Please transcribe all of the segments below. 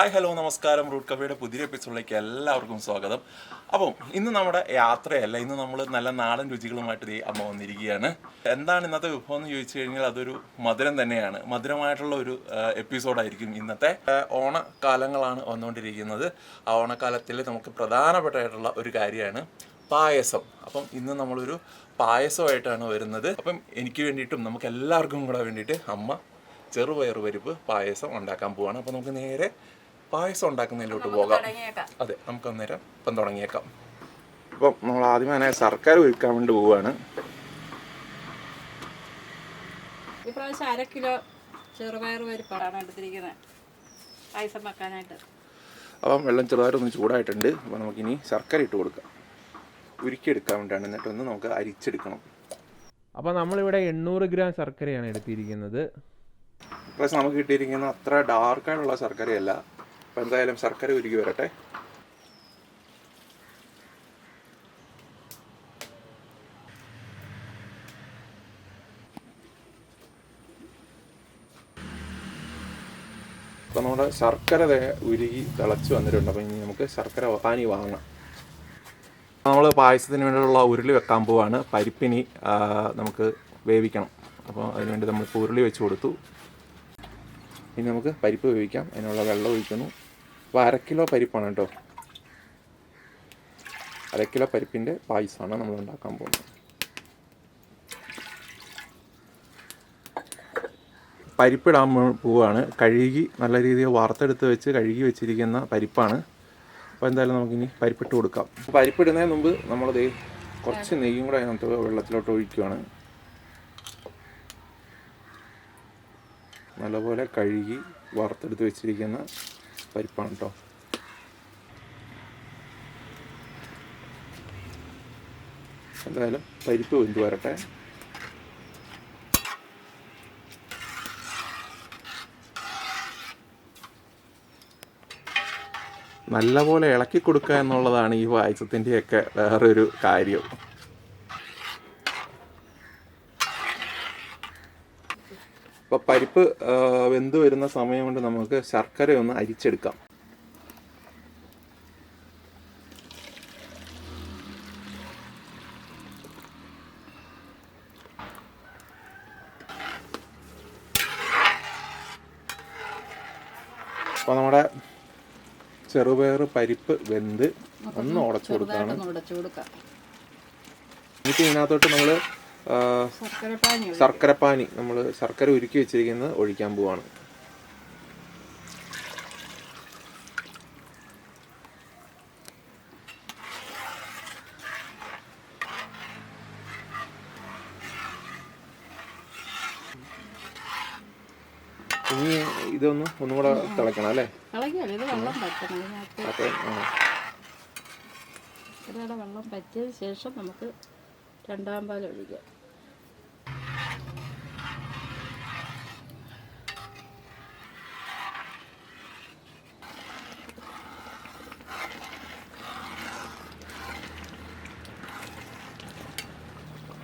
Hi hello നമസ്കാരം. Root കഫയുടെ പുതിയ എപ്പിസോഡിലേക്ക് എല്ലാവർക്കും സ്വാഗതം. അപ്പം ഇന്ന് നമ്മുടെ യാത്രയല്ല ഇന്ന് നമ്മൾ നല്ല നാടൻ രുചികളുമായിട്ട് ഈ അമ്മ വന്നിരിക്കുകയാണ്. എന്താണ് ഇന്നത്തെ വിഭവം എന്ന് ചോദിച്ചു കഴിഞ്ഞാൽ അതൊരു മധുരം തന്നെയാണ്. മധുരമായിട്ടുള്ള ഒരു എപ്പിസോഡായിരിക്കും ഇന്നത്തെ. ഓണക്കാലങ്ങളാണ് വന്നുകൊണ്ടിരിക്കുന്നത്. ആ ഓണക്കാലത്തിൽ നമുക്ക് പ്രധാനപ്പെട്ടായിട്ടുള്ള ഒരു കാര്യമാണ് പായസം. അപ്പം ഇന്ന് നമ്മളൊരു പായസമായിട്ടാണ് വരുന്നത്. അപ്പം എനിക്ക് വേണ്ടിയിട്ടും നമുക്ക് എല്ലാവർക്കും കൂടെ വേണ്ടിയിട്ട് അമ്മ ചെറുപയർ പരിപ്പ് പായസം ഉണ്ടാക്കാൻ പോവാണ്. അപ്പോൾ നമുക്ക് നേരെ പായസം ഉണ്ടാക്കുന്നതിലോട്ട് പോകാം. അതെ നമുക്ക് അന്നേരം ഇപ്പം തുടങ്ങിയേക്കാം. അപ്പം നമ്മൾ ആദ്യം തന്നെ സർക്കാർ ഒരുക്കാൻ വേണ്ടി പോവുകയാണ് ഇപ്രാവശ്യം അര കിലോ ചെറുപയർ പരിപ്പാണ് എടുത്തിരിക്കുന്നത്. പായസം വെക്കാനായിട്ട്. അപ്പം വെള്ളം ചെറുതായിട്ട് ഒന്ന് ചൂടായിട്ടുണ്ട്. അപ്പം നമുക്കിനി ശർക്കര ഇട്ട് കൊടുക്കാം. ഉരുക്കിയെടുക്കാൻ വേണ്ടിയാണ്. എന്നിട്ടൊന്ന് നമുക്ക് അരിച്ചെടുക്കണം. അപ്പോൾ നമ്മളിവിടെ എണ്ണൂറ് ഗ്രാം ശർക്കരയാണ് എടുത്തിരിക്കുന്നത്. പ്ലസ് നമുക്ക് കിട്ടിയിരിക്കുന്ന അത്ര ഡാർക്കായിട്ടുള്ള ശർക്കരയല്ല. അപ്പം എന്തായാലും ശർക്കര ഉരുകി വരട്ടെ. അപ്പം നമ്മുടെ ശർക്കര ഉരുകി തിളച്ച് വന്നിട്ടുണ്ട്. അപ്പം ഇനി നമുക്ക് ശർക്കര പാനി വാങ്ങാം. നമ്മൾ പായസത്തിന് വേണ്ടിയുള്ള ഉരുളി വെക്കാൻ പോവാണ്. പരിപ്പിനി നമുക്ക് വേവിക്കണം. അപ്പോൾ അതിനുവേണ്ടി നമ്മൾ ഉരുളി വെച്ച് കൊടുത്തു. ഇനി നമുക്ക് പരിപ്പ് വേവിക്കാം. അതിനുള്ള വെള്ളം ഒഴിക്കുന്നു. അപ്പോൾ അര കിലോ പരിപ്പാണ് കേട്ടോ. അരക്കിലോ കിലോ പരിപ്പിന്റെ പായസമാണ് നമ്മൾ ഉണ്ടാക്കാൻ പോകുന്നത്. പരിപ്പിടാൻ പോവുകയാണ് കഴുകി നല്ല രീതിയിൽ വാർത്തെടുത്ത് വെച്ച് കഴുകി വെച്ചിരിക്കുന്ന പരിപ്പാണ്. അപ്പോൾ എന്തായാലും നമുക്കിനി പരിപ്പിട്ട് കൊടുക്കാം. പരിപ്പിടുന്നതിന് മുമ്പ് നമ്മളത് കുറച്ച് നെയ്യും കൂടെ അതിനകത്ത് വെള്ളത്തിലോട്ട് ഒഴിക്കുകയാണ് നല്ലപോലെ കഴുകി വറുത്തെടുത്ത് വെച്ചിരിക്കുന്ന പരിപ്പാണ് കേട്ടോ എന്തായാലും പരിപ്പ് വെന്ത് വരട്ടെ. നല്ലപോലെ ഇളക്കി കൊടുക്കുക എന്നുള്ളതാണ് ഈ പായസത്തിന്റെയൊക്കെ വേറൊരു കാര്യം അപ്പോൾ പരിപ്പ് വെന്ത് വരുന്ന സമയം കൊണ്ട് നമുക്ക് ശർക്കര ഒന്ന് അരിച്ചെടുക്കാം. അപ്പോൾ നമ്മുടെ ചെറുപയർ പരിപ്പ് വെന്ത് ഒന്ന് ഉടച്ചു കൊടുക്കുകയാണ് എന്നിട്ട് ഇതിനകത്തോട്ട് നമ്മൾ ശർക്കരപ്പാനി നമ്മൾ ശർക്കര ഉരുക്കി വെച്ചിരിക്കുന്നത് ഒഴിക്കാൻ പോവാണ്. ഇനി ഇതൊന്ന് ഒന്നും കൂടെ തിളക്കണം അല്ലേ. വെള്ളം പറ്റിയതിന് ശേഷം നമുക്ക് രണ്ടാം പാൽ ഒഴിക്കുക.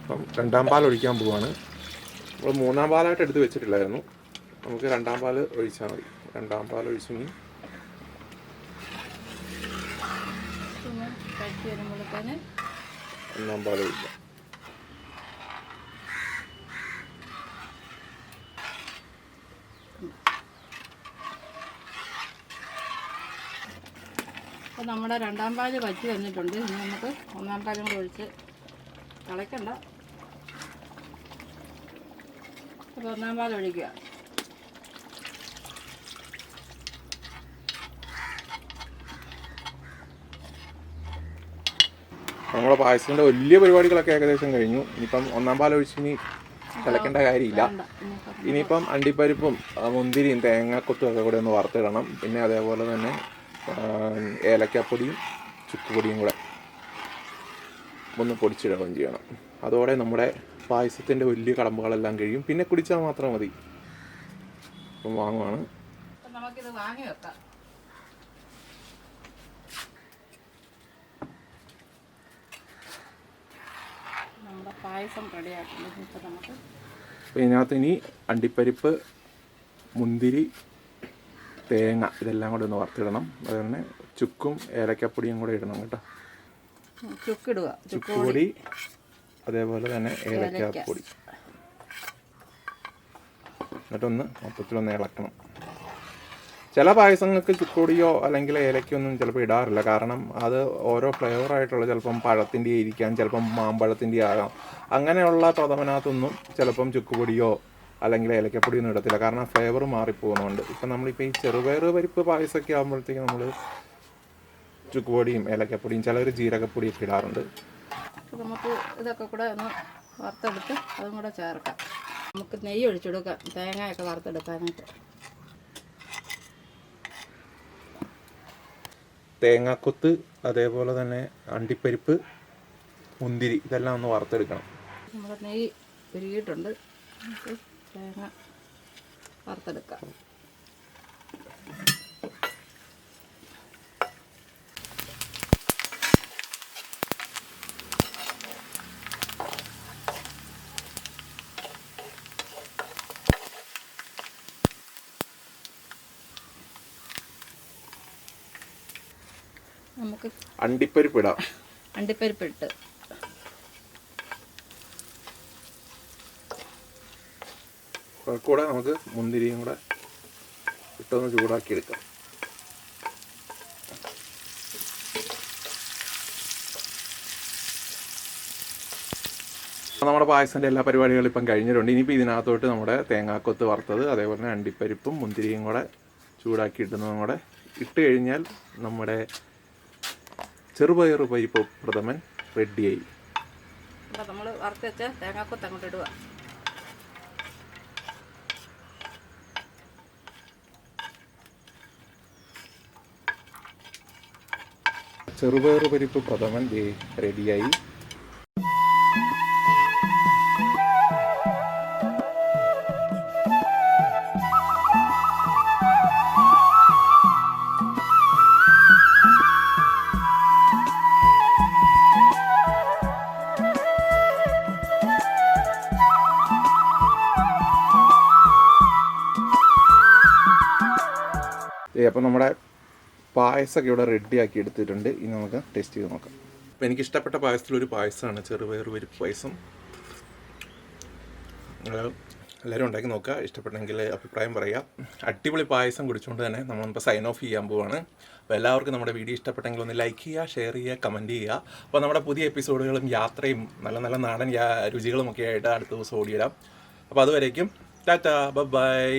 അപ്പം രണ്ടാം പാൽ ഒഴിക്കാൻ പോവാണ്. നമ്മൾ മൂന്നാം പാലായിട്ട് എടുത്ത് വെച്ചിട്ടില്ലായിരുന്നു. നമുക്ക് രണ്ടാം പാൽ ഒഴിച്ചാൽ മതി. രണ്ടാം പാൽ ഒഴിച്ചു ഒന്നാം പാൽ ഒഴിക്കാം. നമ്മുടെ രണ്ടാം പാൽ വറ്റി വന്നിട്ടുണ്ട്. ഇനി നമുക്ക് ഒന്നാം പാലും കൂടെ ഒഴിച്ച് തിളയ്ക്കണ്ട. അപ്പോൾ ഒന്നാം പാൽ ഒഴിക്കുക. നമ്മുടെ പായസത്തിന്റെ വലിയ പരിപാടികളൊക്കെ ഏകദേശം കഴിഞ്ഞു. ഇനിയിപ്പം ഒന്നാം പാൽ ഒഴിച്ച് ഇനി തിളയ്ക്കേണ്ട കാര്യമില്ല. ഇനിയിപ്പം അണ്ടിപ്പരിപ്പും മുന്തിരിയും തേങ്ങാക്കൊത്തും ഒക്കെ കൂടെ ഒന്ന് വറുത്തിടണം. പിന്നെ അതേപോലെ തന്നെ ഏലക്കാപ്പൊടിയും ചുക്കുപൊടിയും കൂടെ ഒന്ന് പൊടിച്ചിടുകയും ചെയ്യണം. അതോടെ നമ്മുടെ പായസത്തിന്റെ വലിയ കടമ്പകളെല്ലാം കഴിയും. പിന്നെ കുടിച്ചാൽ മാത്രം മതി. അപ്പം വാങ്ങുവാണ്. അപ്പം നമുക്കിത് വാങ്ങി വെക്കാം. നമ്മുടെ പായസം റെഡിയാക്കുന്നു നമുക്ക് അപ്പോൾ ഇതിനകത്ത് ഇനി അണ്ടിപ്പരിപ്പ് മുന്തിരി തേങ്ങ ഇതെല്ലാം കൂടി ഒന്ന് വറുത്തിടണം. അതുപോലെ തന്നെ ചുക്കും ഏലക്കപ്പൊടിയും കൂടെ ഇടണം കേട്ടോ. ചുക്കിടുക. ചുക്ക് പൊടി. അതേപോലെ തന്നെ ഏലക്കാപ്പൊടി. എന്നിട്ടൊന്ന് മൊത്തത്തിലൊന്ന് ഇളക്കണം. ചില പായസങ്ങൾക്ക് ചുക്കുപൊടിയോ അല്ലെങ്കിൽ ഏലക്കൊന്നും ചിലപ്പോൾ ഇടാറില്ല. കാരണം അത് ഓരോ ഫ്ലേവറായിട്ടുള്ള ചിലപ്പം പഴത്തിന്റെ ഇരിക്കാം ചിലപ്പം മാമ്പഴത്തിന്റെ ആകാം അങ്ങനെയുള്ള പ്രഥമനകത്തൊന്നും ചിലപ്പം ചുക്കുപൊടിയോ അല്ലെങ്കിൽ ഏലക്കപ്പൊടി ഒന്നും ഇടത്തില്ല. കാരണം ആ ഫ്ലേവർ മാറിപ്പോകുന്നുണ്ട് ഇപ്പം നമ്മളിപ്പോൾ ഈ ചെറുപയർ പരിപ്പ് പായസമൊക്കെ ആകുമ്പോഴത്തേക്ക് നമ്മൾ ചുക്കുപൊടിയും ഏലക്കപ്പൊടിയും ചിലർ ജീരകപ്പൊടിയൊക്കെ ഇടാറുണ്ട്. നമുക്ക് ഇതൊക്കെ കൂടെ ഒന്ന് വറുത്തെടുത്ത് അതും കൂടെ ചേർക്കാം. നമുക്ക് നെയ്യ് ഒഴിച്ചെടുക്കാം തേങ്ങയൊക്കെ വറുത്തെടുക്കാനായിട്ട്. തേങ്ങാക്കൊത്ത് അതേപോലെ തന്നെ അണ്ടിപ്പരിപ്പ് മുന്തിരി ഇതെല്ലാം ഒന്ന് വറുത്തെടുക്കണം. നമ്മുടെ നെയ്യ് ഉരുകിയിട്ടുണ്ട്. തേങ്ങ വറുത്തെടുക്കാം. നമുക്ക് അണ്ടിപ്പരിപ്പ് ഇടാം. അണ്ടിപ്പരിപ്പിട്ട്. കൂടെ നമുക്ക് മുന്തിരിയും കൂടെ ഇട്ടൊന്ന് ചൂടാക്കി എടുക്കാം നമ്മുടെ പായസത്തിന്റെ എല്ലാ പരിപാടികളും ഇപ്പം കഴിഞ്ഞിട്ടുണ്ട്. ഇനിയിപ്പോൾ ഇതിനകത്തോട്ട് നമ്മുടെ തേങ്ങാക്കൊത്ത് വറുത്തത് അതേപോലെ തന്നെ അണ്ടിപ്പരിപ്പും മുന്തിരിയും കൂടെ ചൂടാക്കി ഇട്ടുന്നതും കൂടെ ഇട്ട് കഴിഞ്ഞാൽ നമ്മുടെ ചെറുപയർ പരിപ്പ് പ്രഥമൻ റെഡിയായി. നമ്മൾ വറുത്ത് തേങ്ങാക്കൊത്ത് അങ്ങോട്ട് ഇടുക. ചെറുപയർ പരിപ്പ് പ്രഥമൻ റെഡിയായി. അപ്പോൾ നമ്മുടെ പായസമൊക്കെ ഇവിടെ റെഡിയാക്കി എടുത്തിട്ടുണ്ട്. ഇനി നമുക്ക് ടേസ്റ്റ് ചെയ്ത് നോക്കാം. അപ്പോൾ എനിക്ക് ഇഷ്ടപ്പെട്ട പായസത്തിലൊരു പായസമാണ്. ചെറുപയർ പരിപ്പ് പായസം. എല്ലാവരും ഉണ്ടാക്കി നോക്കുക. ഇഷ്ടപ്പെട്ടെങ്കിൽ അഭിപ്രായം പറയുക അടിപൊളി പായസം കുടിച്ചുകൊണ്ട് തന്നെ നമ്മളിപ്പോൾ സൈൻ ഓഫ് ചെയ്യാൻ പോവാണ്. അപ്പോൾ എല്ലാവർക്കും നമ്മുടെ വീഡിയോ ഇഷ്ടപ്പെട്ടെങ്കിൽ ഒന്ന് ലൈക്ക് ചെയ്യുക ഷെയർ ചെയ്യുക കമന്റ് ചെയ്യുക. അപ്പോൾ നമ്മുടെ പുതിയ എപ്പിസോഡുകളും യാത്രയും നല്ല നല്ല നാടൻ രുചികളും ഒക്കെ ആയിട്ട് അടുത്ത ദിവസം ഓടിയിടാം അപ്പോൾ അതുവരേക്കും ടാറ്റ ബൈ.